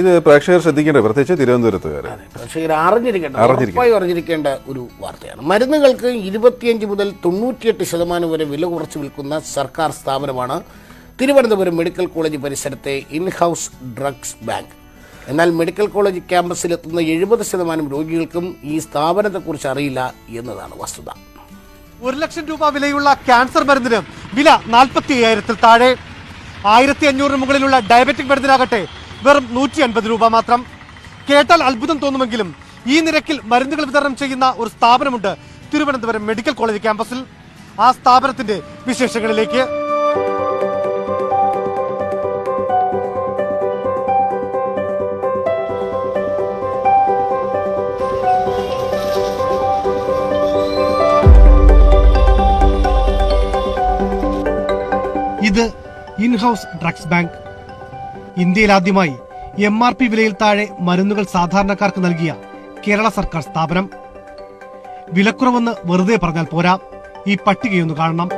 ഇത് പ്രേക്ഷകർ ശ്രദ്ധിക്കേണ്ട? പ്രത്യേകിച്ച് തിരുവനന്തപുരത്തുകാർ പ്രേക്ഷകർ അറിഞ്ഞിരിക്കേണ്ട. ഉറപ്പായും അറിഞ്ഞിരിക്കേണ്ട ഒരു വാർത്തയാണ്. മരുന്നുകൾക്ക് ഇരുപത്തിയഞ്ച് മുതൽ തൊണ്ണൂറ്റിയെട്ട് ശതമാനം വരെ വില കുറച്ച് വിൽക്കുന്ന സർക്കാർ സ്ഥാപനമാണ് തിരുവനന്തപുരം മെഡിക്കൽ കോളേജ് പരിസരത്തെ ഇൻഹൗസ് ഡ്രഗ്സ് ബാങ്ക്. എന്നാൽ മെഡിക്കൽ കോളേജ് ക്യാമ്പസിലെത്തുന്ന എഴുപത് ശതമാനം രോഗികൾക്കും ഈ സ്ഥാപനത്തെക്കുറിച്ച് അറിയില്ല എന്നതാണ് വസ്തുത. ഒരു ലക്ഷം രൂപ വിലയുള്ള ക്യാൻസർ മരുന്നിന് വില നാൽപ്പത്തി അയ്യായിരത്തിൽ താഴെ. ആയിരത്തി അഞ്ഞൂറിന് മുകളിലുള്ള ഡയബറ്റിക് മരുന്നിനാകട്ടെ വെറും നൂറ്റി അൻപത് രൂപ മാത്രം. കേട്ടാൽ അത്ഭുതം തോന്നുമെങ്കിലും ഈ നിരക്കിൽ മരുന്നുകൾ വിതരണം ചെയ്യുന്ന ഒരു സ്ഥാപനമുണ്ട് തിരുവനന്തപുരം മെഡിക്കൽ കോളേജ് ക്യാമ്പസിൽ. ആ സ്ഥാപനത്തിന്റെ വിശേഷങ്ങളിലേക്ക്. ഇത് ഇൻഹൗസ് ഡ്രഗ്സ് ബാങ്ക്. ഇന്ത്യയിൽ ആദ്യമായി എം ആർ പി വിലയിൽ താഴെ മരുന്നുകൾ സാധാരണക്കാർക്ക് നൽകിയ കേരള സർക്കാർ സ്ഥാപനം. വിലക്കുറവെന്ന് വെറുതെ പറഞ്ഞാൽ പോരാ. ഈ പട്ടികയൊന്ന് കാണണം.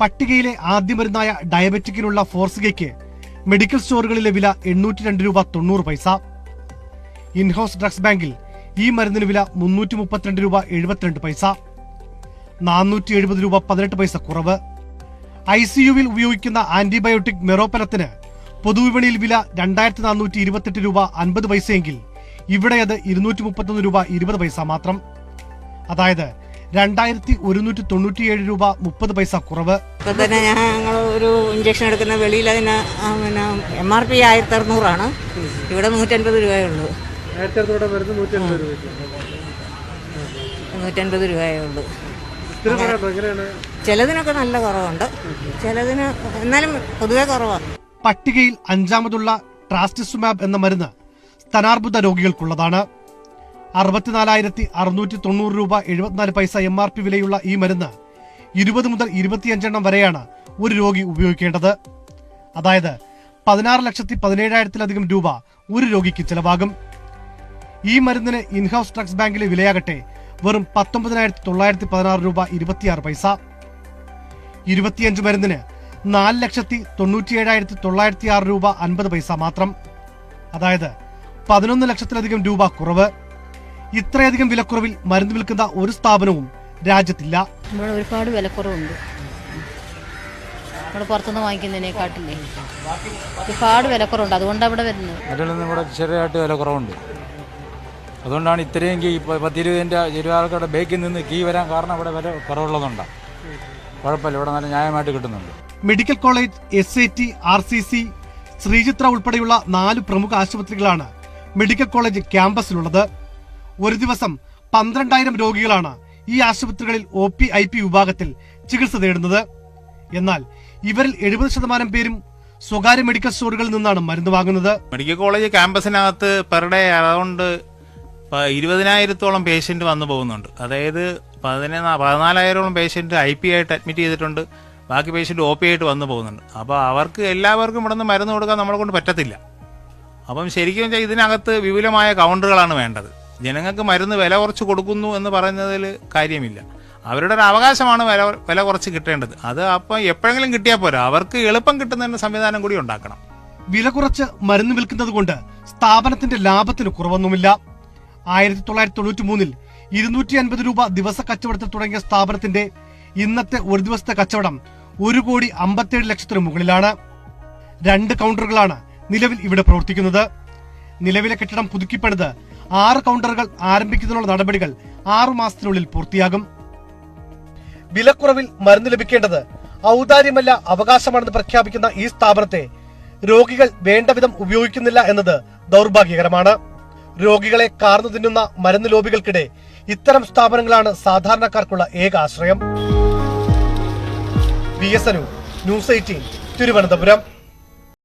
പട്ടികയിലെ ആദ്യ മരുന്നായ ഡയബറ്റിക്കിനുള്ള ഫോർസികയ്ക്ക് മെഡിക്കൽ സ്റ്റോറുകളിലെ വില എണ്ണൂറ്റി രണ്ട് രൂപ തൊണ്ണൂറ് പൈസ. ഇൻഹൌസ് ഡ്രഗ്സ് ബാങ്കിൽ ഈ മരുന്നിന് വില മുന്നൂറ്റി മുപ്പത്തിരണ്ട് രൂപ എഴുപത്തിരണ്ട് പൈസ നാനൂറ്റി എഴുപത് രൂപ പതിനെട്ട് പൈസ കുറവ്. ഐ സി യുവിൽ ഉപയോഗിക്കുന്ന ആന്റിബയോട്ടിക് മെറോപ്പലത്തിന് പൊതുവിപണിയിൽ വില രണ്ടായിരത്തി നാനൂറ്റി ഇരുപത്തെട്ട് രൂപ അൻപത് പൈസയെങ്കിൽ ഇവിടെ അത് ഇരുന്നൂറ്റി മുപ്പത്തൊന്ന് രൂപ ഇരുപത് പൈസ മാത്രം. അതായത് രണ്ടായിരത്തി ഒരുന്നൂറ്റി തൊണ്ണൂറ്റിയേഴ് രൂപ മുപ്പത് പൈസ കുറവ്. ഇപ്പൊ തന്നെ ഞങ്ങൾ ഒരു ഇഞ്ചക്ഷൻ എടുക്കുന്ന വെളിയിൽ അതിന് എം ആർ പി ആയിരത്തി അറുന്നൂറാണ് ഇവിടെ നൂറ്റൻപത് രൂപയേ ഉള്ളൂ. നൂറ്റൻപത് രൂപയേ ഉള്ളൂ. ചിലതിനൊക്കെ നല്ല കുറവുണ്ട്. ചിലതിന് എന്നാലും പൊതുവെ കുറവാണ് പട്ടികയിൽ അഞ്ചാമതുള്ള ട്രാസ്റ്റിസുമാബ് എന്ന മരുന്ന് സ്തനാർബുദ രോഗികൾക്കുള്ളതാണ്. അറുപത്തിനാലായിരത്തി അറുന്നൂറ്റി തൊണ്ണൂറ് രൂപ എഴുപത്തിനാല് പൈസ എം ആർ പി വിലയുള്ള ഈ മരുന്ന് ഇരുപത് മുതൽ ഇരുപത്തിയഞ്ചെണ്ണം വരെയാണ് ഒരു രോഗി ഉപയോഗിക്കേണ്ടത്. അതായത് പതിനാറ് ലക്ഷത്തി പതിനേഴായിരത്തിലധികം രൂപ ഒരു രോഗിക്ക് ചെലവാകും. ഈ മരുന്നിന് ഇൻഹൗസ് ഡ്രഗ്സ് ബാങ്കിലെ വിലയാകട്ടെ വെറും പത്തൊമ്പതിനായിരത്തി തൊള്ളായിരത്തി പതിനാറ് രൂപ ഇരുപത്തിയാറ് പൈസ. ഇരുപത്തിയഞ്ച് മരുന്നിന് നാല് ലക്ഷത്തി തൊണ്ണൂറ്റിയേഴായിരത്തി തൊള്ളായിരത്തി ആറ് രൂപ അൻപത് പൈസ മാത്രം. അതായത് പതിനൊന്ന് ലക്ഷത്തിലധികം രൂപ കുറവ്. ഇത്രയധികം വിലക്കുറവിൽ മരുന്ന് വിൽക്കുന്ന ഒരു സ്ഥാപനവും രാജ്യത്തില്ല. നമ്മൾ ഒരുപാട് വിലക്കുറവുണ്ട്. നമ്മൾ പുറത്തുനിന്ന് വാങ്ങിക്കുന്നതിനെക്കാട്ടില്ലേ ഒരുപാട് വിലക്കുറവുണ്ട്. അതുകൊണ്ടാണ് ഇവിടെ വരുന്നത് ചെറിയതായിട്ട് വില കുറവുണ്ട് അതുകൊണ്ടാണ് ഇത്രയും കീ ഇപ്പോൾ പത്തിരുപതിന്റെ ഇരുപതാൾക്കാരുടെ ബേക്കിൽ നിന്ന് കീ വരാൻ കാരണം ഇവിടെ വില കുറവുള്ളതുകൊണ്ടാണ് കുഴപ്പമില്ല ഇവിടെ നല്ല ന്യായമായിട്ട് കിട്ടുന്നുണ്ട്. Medical college S I T R C C Sreechitra ഉൾപ്പെടെയുള്ള നാല് പ്രമുഖ ആശുപത്രികളാണ് മെഡിക്കൽ കോളേജ് ക്യാമ്പസിലുള്ളത്. ഒരു ദിവസം പന്ത്രണ്ടായിരം രോഗികളാണ് ഈ ആശുപത്രികളിൽ ഒ പി ഐ പി വിഭാഗത്തിൽ ചികിത്സ തേടുന്നത്. എന്നാൽ ഇവരിൽ എഴുപത് ശതമാനം പേരും സ്വകാര്യ മെഡിക്കൽ സ്റ്റോറുകളിൽ നിന്നാണ് മരുന്ന് വാങ്ങുന്നത്. മെഡിക്കൽ കോളേജ് ക്യാമ്പസിനകത്ത് പെർ ഡേ അറൗണ്ട് ഇരുപതിനായിരത്തോളം പേഷ്യന്റ് വന്നു പോകുന്നുണ്ട്. അതായത് പതിനെ പതിനാലായിരോളം പേഷ്യന്റ് ഐ പി ആയിട്ട് അഡ്മിറ്റ് ചെയ്തിട്ടുണ്ട്. ബാക്കി പേഷ്യന്റ് ഒ പി ആയിട്ട് വന്നു പോകുന്നുണ്ട്. അപ്പോൾ അവർക്ക് എല്ലാവർക്കും ഇവിടെ നിന്ന് മരുന്ന് കൊടുക്കാൻ നമ്മളെ കൊണ്ട് പറ്റത്തില്ല. അപ്പം ശരിക്കും വെച്ചാൽ ഇതിനകത്ത് വിപുലമായ കൗണ്ടറുകളാണ് വേണ്ടത്. ജനങ്ങൾക്ക് മരുന്ന് വില കുറച്ച് കൊടുക്കുന്നു എന്ന് പറയുന്നതിൽ കാര്യമില്ല. അവരുടെ ഒരു അവകാശമാണ് വില വില കുറച്ച് കിട്ടേണ്ടത്. അത് അപ്പം എപ്പോഴെങ്കിലും കിട്ടിയാൽ പോരാ. അവർക്ക് എളുപ്പം കിട്ടുന്ന സംവിധാനം കൂടി ഉണ്ടാക്കണം. വില കുറച്ച് മരുന്ന് വിൽക്കുന്നത് കൊണ്ട് സ്ഥാപനത്തിന്റെ ലാഭത്തിന് കുറവൊന്നുമില്ല. ആയിരത്തി തൊള്ളായിരത്തി തൊണ്ണൂറ്റി മൂന്നിൽ ഇരുന്നൂറ്റി അൻപത് രൂപ ദിവസ കച്ചവടത്തിൽ തുടങ്ങിയ സ്ഥാപനത്തിന്റെ ഇന്നത്തെ ഒരു ദിവസത്തെ കച്ചവടം ഒരു കോടി അമ്പത്തിയേഴ് ലക്ഷത്തിന് മുകളിലാണ്. രണ്ട് കൗണ്ടറുകളാണ് നിലവിൽ ഇവിടെ പ്രവർത്തിക്കുന്നത്. നിലവിലെ കെട്ടിടം പുതുക്കിപ്പണിത് ആറ് കൗണ്ടറുകൾ ആരംഭിക്കുന്നതിനുള്ള നടപടികൾ ആറു മാസത്തിനുള്ളിൽ പൂർത്തിയാകും. വിലക്കുറവിൽ മരുന്ന് ലഭിക്കേണ്ടത് ഔദാര്യമല്ല അവകാശമാണെന്ന് പ്രഖ്യാപിക്കുന്ന ഈ സ്ഥാപനത്തെ രോഗികൾ വേണ്ടവിധം ഉപയോഗിക്കുന്നില്ല എന്നത് ദൗർഭാഗ്യകരമാണ്. രോഗികളെ കാർന്നു തിന്നുന്ന മരുന്ന് ലോബികൾക്കിടെ ഇത്തരം സ്ഥാപനങ്ങളാണ് സാധാരണക്കാർക്കുള്ള ഏക ആശ്രയം. News eighteen Thiruvananthapuram.